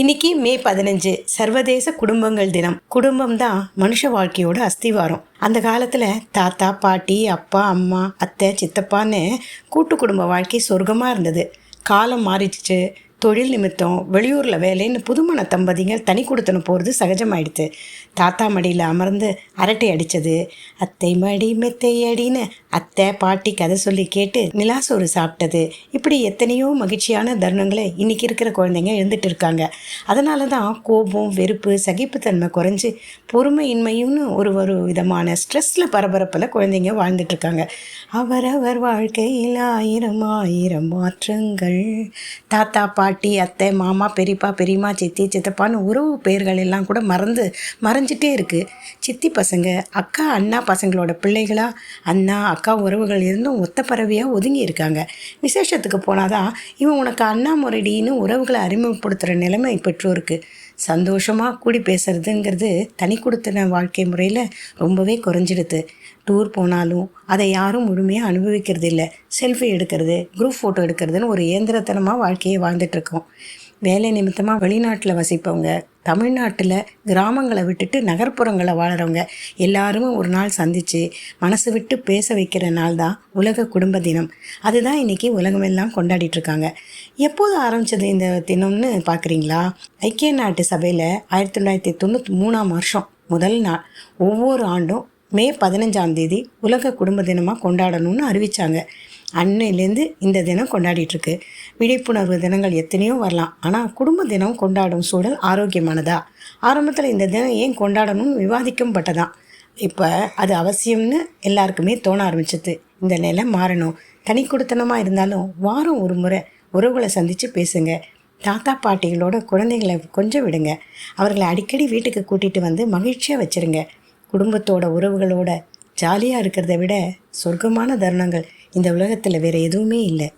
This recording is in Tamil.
இன்னைக்கு மே பதினஞ்சு சர்வதேச குடும்பங்கள் தினம். குடும்பம் தான் மனுஷ வாழ்க்கையோட அஸ்திவாரம். அந்த காலத்தில் தாத்தா பாட்டி அப்பா அம்மா அத்தை சித்தப்பான்னு கூட்டு குடும்ப வாழ்க்கை சொர்க்கமாக இருந்தது. காலம் மாறிடுச்சு. தொழில் நிமித்தம் வெளியூரில் வேலைன்னு புதுமண தம்பதிகள் தனி கொடுத்தன போகிறது சகஜமாயிடுது தாத்தா மடியில் அமர்ந்து அரட்டை அடித்தது அத்தை மடி மெத்தை அடின்னு அத்தை பாட்டி கதை சொல்லி கேட்டு நிலாசோறு சாப்பிட்டது. இப்படி எத்தனையோ மகிழ்ச்சியான தருணங்களை இன்றைக்கி இருக்கிற குழந்தைங்க எழுந்துட்டு இருக்காங்க. அதனால தான் கோபம் வெறுப்பு சகிப்புத்தன்மை குறைஞ்சு பொறுமையின்மையும்னு ஒரு ஒரு விதமான ஸ்ட்ரெஸ்ஸில் பரபரப்பில் குழந்தைங்க வாழ்ந்துட்டு இருக்காங்க. அவரவர் வாழ்க்கையில் ஆயிரம் ஆயிரம் மாற்றங்கள். தாத்தா பாட்டி அத்தை மாமா பெரியப்பா பெரியம்மா சித்தி சித்தப்பான்னு உறவு பெயர்கள் எல்லாம் கூட மறந்து மறைஞ்சிட்டே இருக்குது சித்தி பசங்க அக்கா அண்ணா பசங்களோட பிள்ளைகளா அண்ணா அக்கா அக்கா உறவுகள் இருந்தும் ஒத்த பறவையாக ஒதுங்கி இருக்காங்க. விசேஷத்துக்கு போனாதான் இவன் உனக்கு அண்ணா முறையடின்னு உறவுகளை அறிமுகப்படுத்துகிற நிலைமை பெற்றோருக்கு. சந்தோஷமாக கூடி பேசுறதுங்கிறது தனி கொடுத்தன வாழ்க்கை முறையில் ரொம்பவே குறைஞ்சிடுது டூர் போனாலும் அதை யாரும் முழுமையாக அனுபவிக்கிறது இல்லை செல்ஃபி எடுக்கிறது குரூப் ஃபோட்டோ எடுக்கிறதுன்னு ஒரு இயந்திரத்தனமாக வாழ்க்கையை வாழ்ந்துட்டுருக்கோம் வேலை நிமித்தமாக வெளிநாட்டில் வசிப்பவங்க தமிழ்நாட்டில் கிராமங்களை விட்டுட்டு நகர்ப்புறங்களை வாழறவங்க எல்லாருமே ஒரு நாள் சந்தித்து மனசு விட்டு பேச வைக்கிற நாள் தான் உலக குடும்ப தினம். அதுதான் இன்றைக்கி உலகமெல்லாம் கொண்டாடிட்டு இருக்காங்க. எப்போது ஆரம்பித்தது இந்த தினம்னு பார்க்குறீங்களா ஐக்கிய நாட்டு சபையில் ஆயிரத்தி தொள்ளாயிரத்தி தொண்ணூற்றி மூணாம் வருஷம் முதல் நாள். ஒவ்வொரு ஆண்டும் மே பதினஞ்சாம் தேதி உலக குடும்ப தினமாக கொண்டாடணும்னு அறிவித்தாங்க அன்னையிலேருந்து இந்த தினம் கொண்டாடிட்டுருக்கு. விழிப்புணர்வு தினங்கள் எத்தனையோ வரலாம். ஆனால் குடும்ப தினம் கொண்டாடும் சூழல் ஆரோக்கியமானதா? ஆரம்பத்தில் இந்த தினம் ஏன் கொண்டாடணும்னு விவாதிக்கப்பட்டதான் இப்போ அது அவசியம்னு எல்லாருக்குமே தோண ஆரம்பிச்சது. இந்த நிலை மாறணும். தனி கொடுத்தனமாக இருந்தாலும் வாரம் ஒரு முறை உறவுகளை சந்தித்து பேசுங்க. தாத்தா பாட்டிகளோட குழந்தைகளை கொஞ்சம் விடுங்க. அவர்களை அடிக்கடி வீட்டுக்கு கூட்டிகிட்டு வந்து மகிழ்ச்சியாக வச்சுருங்க. குடும்பத்தோட உறவுகளோட ஜாலியாக இருக்கிறத விட சொர்க்கமான தருணங்கள் இந்த உலகத்தில் வேறு எதுவுமே இல்லை.